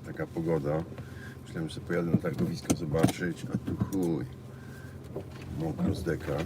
taka pogoda. Myślałem, że pojadę na targowisko zobaczyć, a tu chuj. Mokro z deka.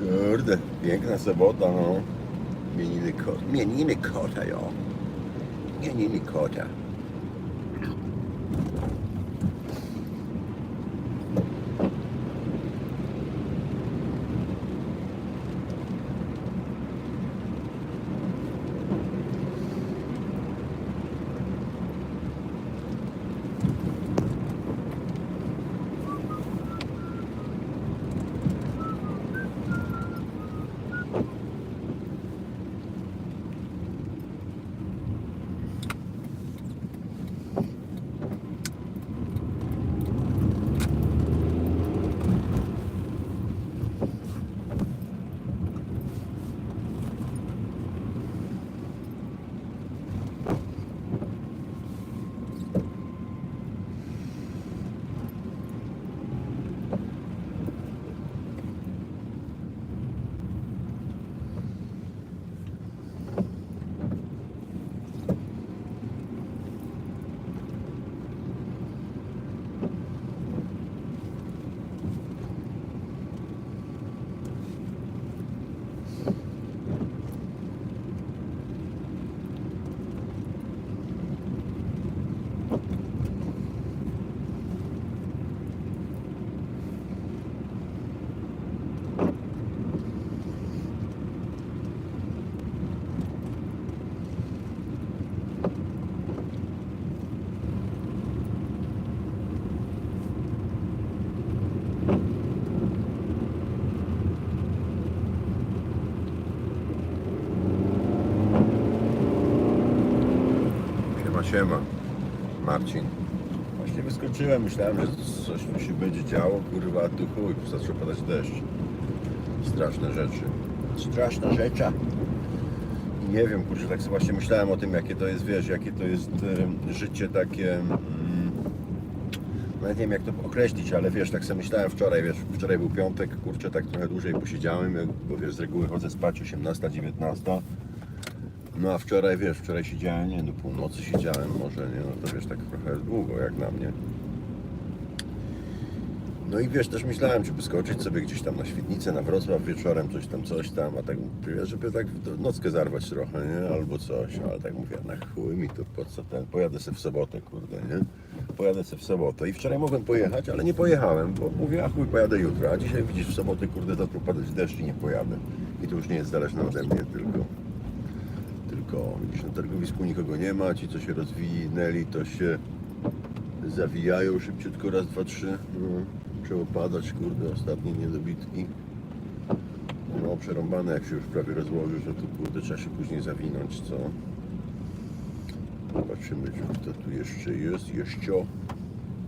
Kurde, piękna sobota, no. Mieniny kota. Mieniny kota, jo. Mieniny kota. Siema. Marcin. Właśnie wyskoczyłem, myślałem, że coś tu się będzie działo, kurwa, tu chuj, zaczął padać deszcz. Straszne rzeczy. Straszna rzecza. I nie wiem, kurczę, tak sobie właśnie myślałem o tym, jakie to jest, wiesz, jakie to jest e, życie takie... Mm, nawet nie wiem jak to określić, ale wiesz, tak sobie myślałem wczoraj, wiesz, wczoraj był piątek, kurczę, tak trochę dłużej posiedziałem, jak- bo wiesz, z reguły chodzę spać 18, 19. No a wczoraj, wiesz, wczoraj siedziałem, nie, do północy siedziałem może, nie, no to wiesz, tak trochę długo jak na mnie. No i wiesz, też myślałem, czy wyskoczyć sobie gdzieś tam na Świdnicę, na Wrocław wieczorem, coś tam, coś tam, a tak wiesz, żeby tak nockę zarwać trochę, nie, albo coś, ale tak mówię, na chuj mi to, po co ten, pojadę sobie w sobotę, kurde, nie, pojadę sobie w sobotę i wczoraj mogłem pojechać, ale nie pojechałem, bo mówię, a chuj, pojadę jutro, a dzisiaj widzisz, w sobotę, kurde, zaczął padać deszcz i nie pojadę. I to już nie jest zależne ode mnie, tylko tylko widzisz, na targowisku nikogo nie ma, ci co się rozwinęli to się zawijają szybciutko, raz, dwa, trzy, no, trzeba padać, kurde, ostatnie niedobitki. No, przerąbane jak się już prawie rozłoży, że tu kurde trzeba się później zawinąć, co? Zobaczymy, kto tu jeszcze jest, jeszcze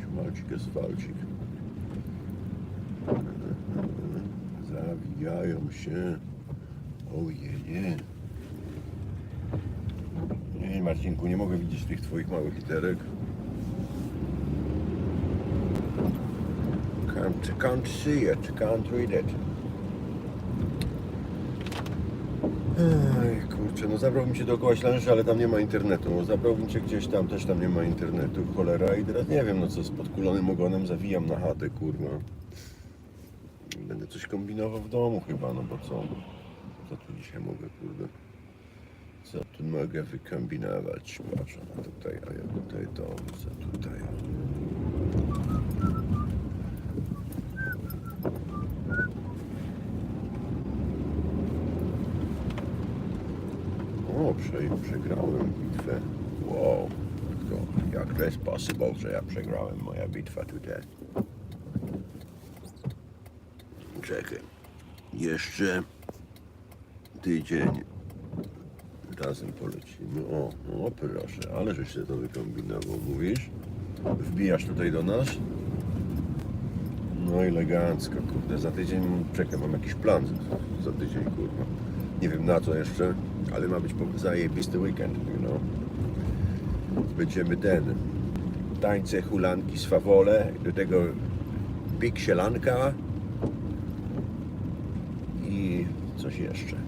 Śmalcik, asfalcik. Zawijają się. Ojeje. Nie, Marcinku, nie mogę widzieć tych twoich małych literek. Can't, can't see it, can't read it. Ej, kurczę, no zabrałbym cię dookoła Ślęży, ale tam nie ma internetu. Zabrałbym cię gdzieś tam, też tam nie ma internetu, cholera. I teraz nie wiem, no co, z podkulonym ogonem zawijam na chatę, kurwa. Będę coś kombinował w domu chyba, no bo co? Co tu dzisiaj mogę, kurde? Co tu mogę wykombinować? Na tutaj, a ja tutaj to, co tutaj. O, prze, przegrałem bitwę. Wow. To, jak to jest possible, że ja przegrałem moja bitwa tutaj? Czekaj. Jeszcze tydzień razem polecimy. O, o proszę, ale żeś się to wykombinował, mówisz? Wbijasz tutaj do nas? No elegancko, kurde, za tydzień, czekaj, mam jakiś plan za, tydzień, kurwa. Nie wiem na co jeszcze, ale ma być zajebisty weekend, know. Będziemy ten, tańce, hulanki, swawole, do tego big sielanka i coś jeszcze.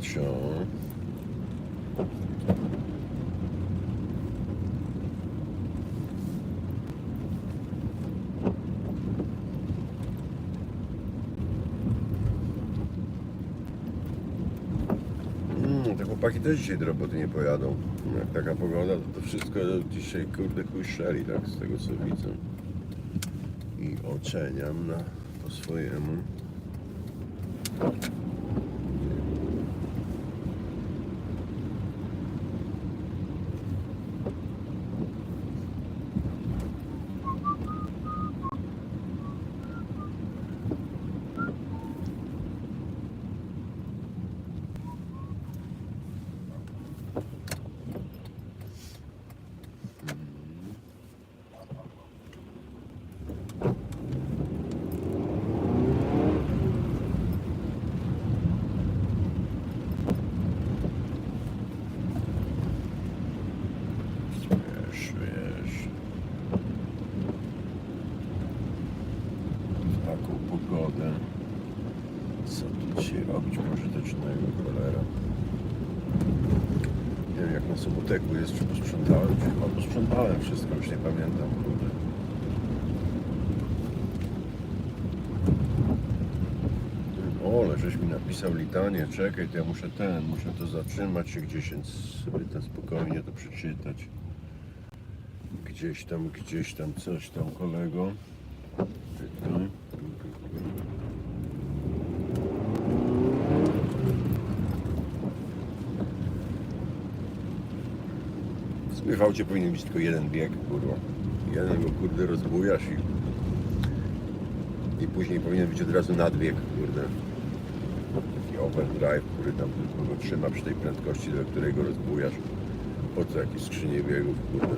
Co? Mm, te chłopaki też dzisiaj do roboty nie pojadą. Jak taka pogoda, to, to wszystko dzisiaj kurde chuj tak, z tego co widzę. I oceniam na po swojemu. Wiesz, wiesz. W taką pogodę. Co tu dzisiaj robić pożytecznego, cholera? Nie wiem, jak na Soboteku jest, czy posprzątałem, czy chyba posprzątałem wszystko, już nie pamiętam, kurde. Ole, żeś mi napisał litanie, czekaj, to ja muszę ten, muszę to zatrzymać się gdzieś, więc sobie to spokojnie to przeczytać. Gdzieś tam, gdzieś tam, coś tam, kolego. Tutaj. W aucie powinien być tylko jeden bieg, kurwa. Jeden go, kurde, rozbujasz i... I później powinien być od razu nadbieg, kurde. Taki overdrive, który tam tylko go trzyma przy tej prędkości, do której go rozbujasz. Po co jakieś skrzynie biegów, kurde.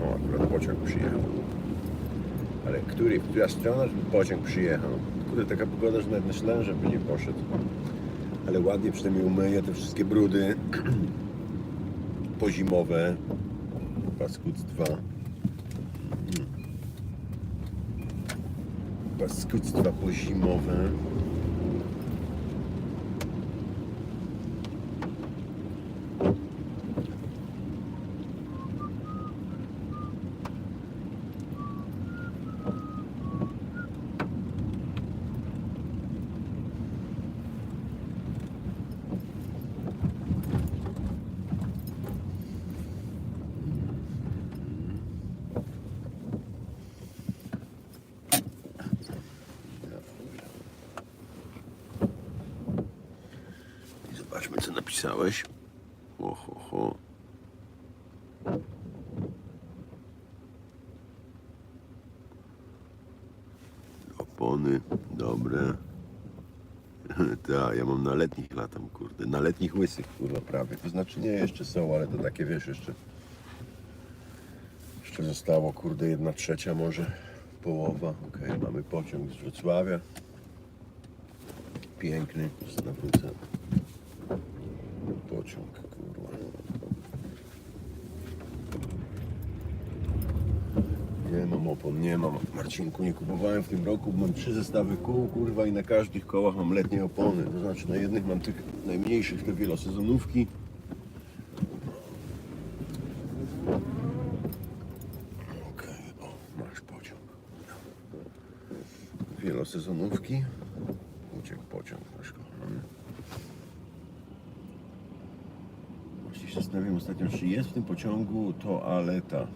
No, akurat pociąg przyjechał. Ale który, która strona, żeby pociąg przyjechał? Kurde, taka pogoda, że nawet myślałem, żeby nie poszedł. Ale ładnie przynajmniej umyję te wszystkie brudy pozimowe, paskudztwa. Mm. Paskudztwa pozimowe. I zobaczmy, co napisałeś. Ho, ho, ho. Opo. opony, dobre. Tak, ja mam na letnich latam, kurde. Na letnich łysych, kurwa, prawie. To znaczy nie, jeszcze są, ale to takie, wiesz, jeszcze... Jeszcze zostało, kurde, jedna trzecia może, połowa. Okej, mamy pociąg z Wrocławia. Piękny, Nawrócę. Pociąg, kurwa. Nie mam opon, nie mam. Marcinku, nie kupowałem w tym roku, mam trzy zestawy kół, kurwa, i na każdych kołach mam letnie opony. To znaczy na jednych mam tych najmniejszych, te wielosezonówki. Okej, o, masz pociąg. Wielosezonówki. Uciekł pociąg, nasz kochany. Właśnie się zastanawiam ostatnio, czy jest w tym pociągu toaleta.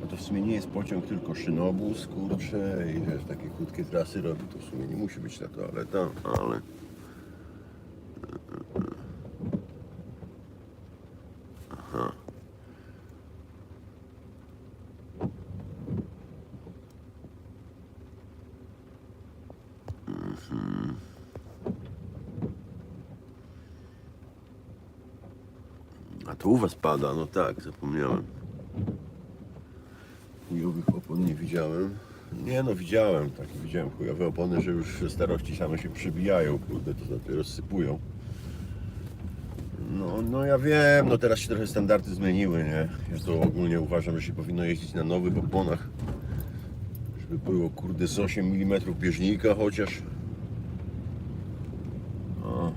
No to w sumie nie jest pociąg, tylko szynobus, kurczę, i wiesz, takie krótkie trasy robi, to w sumie nie musi być ta toaleta, ale... A to u was pada, no tak, zapomniałem. Chujowych opon nie widziałem. Nie no, widziałem takie, widziałem chujowe opony, że już starości same się przebijają, kurde, to znaczy rozsypują. No, no ja wiem, no teraz się trochę standardy zmieniły, nie? Ja to ogólnie uważam, że się powinno jeździć na nowych oponach. Żeby było, kurde, z 8 mm bieżnika chociaż. O.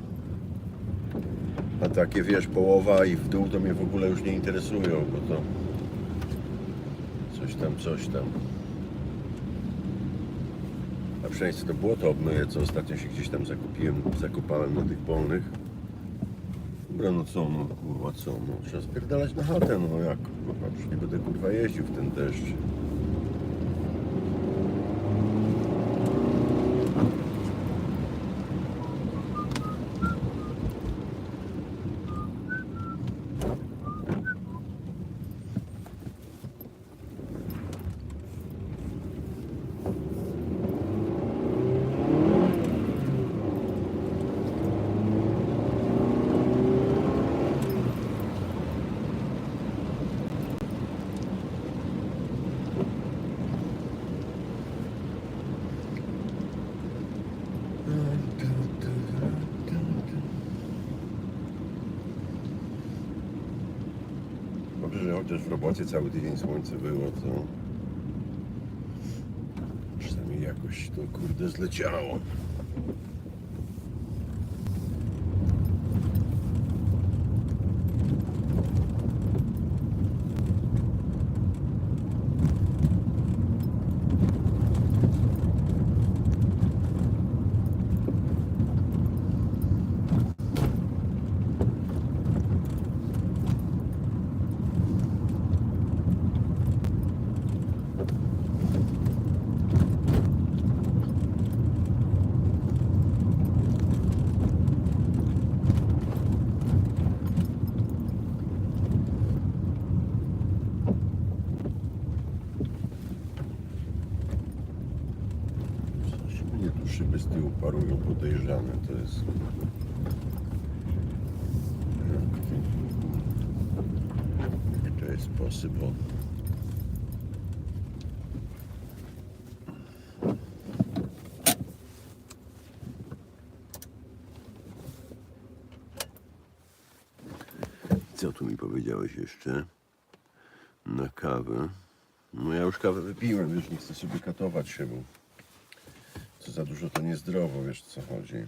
A takie, wiesz, połowa i w dół to mnie w ogóle już nie interesują, bo to... Coś tam, coś tam. A przynajmniej to błoto obmyję, co ostatnio się gdzieś tam zakupiłem, zakopałem na tych polnych. Dobra, no co, no kurwa, co, no trzeba spierdalać na chatę, no jak, kurwa, już nie będę kurwa jeździł w ten deszcz. Chociaż w robocie cały tydzień słońce było, to przynajmniej jakoś to kurde zleciało. Mnie tu szyby z tyłu parują podejrzane, to jest... To jest possible? Co tu mi powiedziałeś jeszcze? Na kawę. No ja już kawę wypiłem, już nie chcę sobie katować się, bo za dużo to niezdrowo, wiesz co chodzi.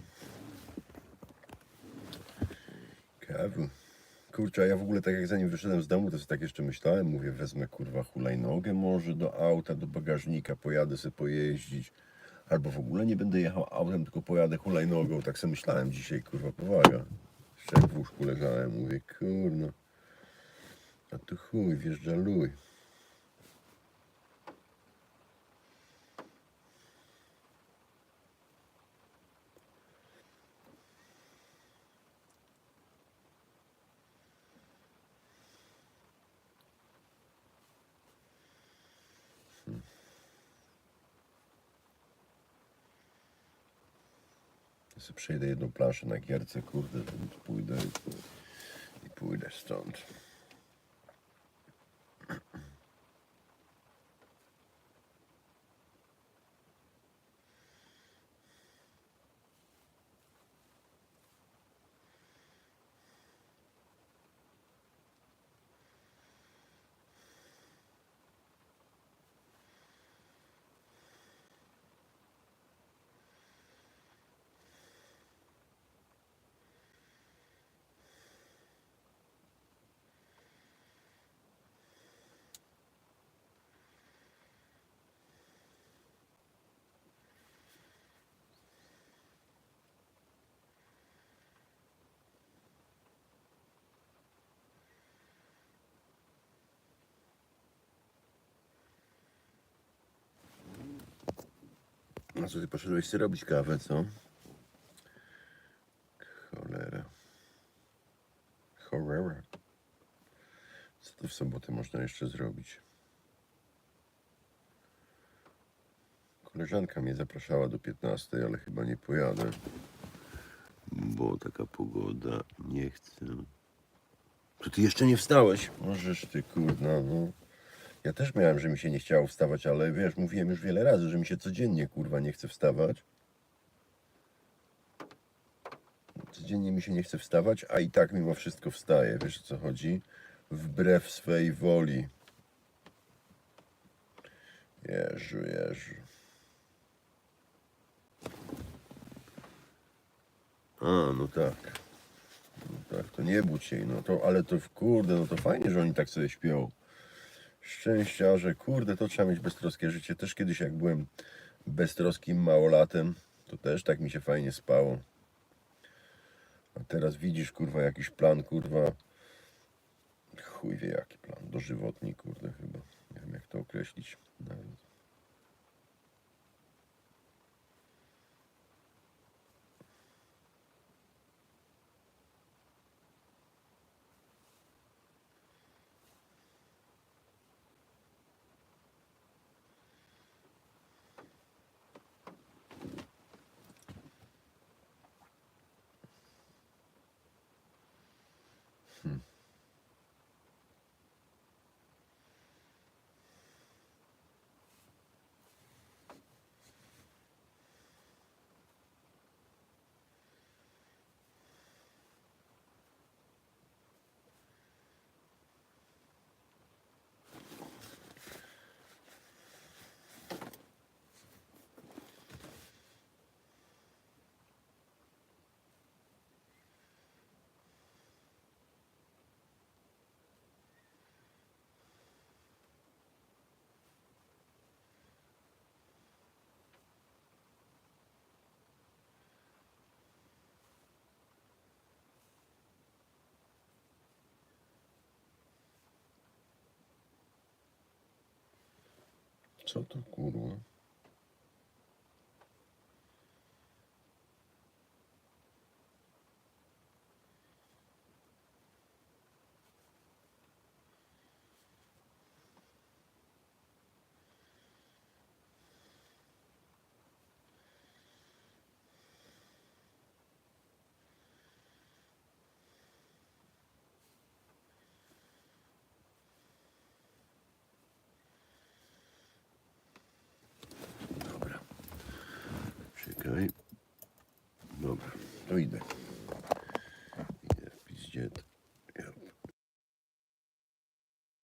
Kawu. Kurczę, a ja w ogóle tak jak zanim wyszedłem z domu, to sobie tak jeszcze myślałem, mówię, wezmę kurwa hulajnogę może do auta, do bagażnika, pojadę sobie pojeździć. Albo w ogóle nie będę jechał autem, tylko pojadę hulajnogą. Tak sobie myślałem dzisiaj, kurwa, powaga. Jeszcze jak w łóżku leżałem, mówię, kurno. A tu chuj, wjeżdża luj. Sobie przejdę jedną planszę na gierce, kurde, pójdę i, i pójdę stąd. A co ty poszedłeś sobie robić kawę, co? Cholera. Cholera. Co to w sobotę można jeszcze zrobić? Koleżanka mnie zapraszała do 15, ale chyba nie pojadę. Bo taka pogoda, nie chcę. To ty jeszcze nie wstałeś? Możesz ty, kurna, no. Ja też miałem, że mi się nie chciało wstawać, ale wiesz, mówiłem już wiele razy, że mi się codziennie, kurwa, nie chce wstawać. Codziennie mi się nie chce wstawać, a i tak mimo wszystko wstaję. Wiesz o co chodzi? Wbrew swej woli. Jeżu, Jeżu. A, no tak. No tak, to nie budź jej, no to, ale to kurde, no to fajnie, że oni tak sobie śpią. Szczęścia, że kurde, to trzeba mieć beztroskie życie. Też kiedyś jak byłem beztroskim małolatem, to też tak mi się fajnie spało. A teraz widzisz, kurwa, jakiś plan, kurwa. Chuj wie jaki plan. Dożywotni, kurde, chyba. Nie wiem jak to określić. Nawet. Co to kurwa? Dobra. To idę.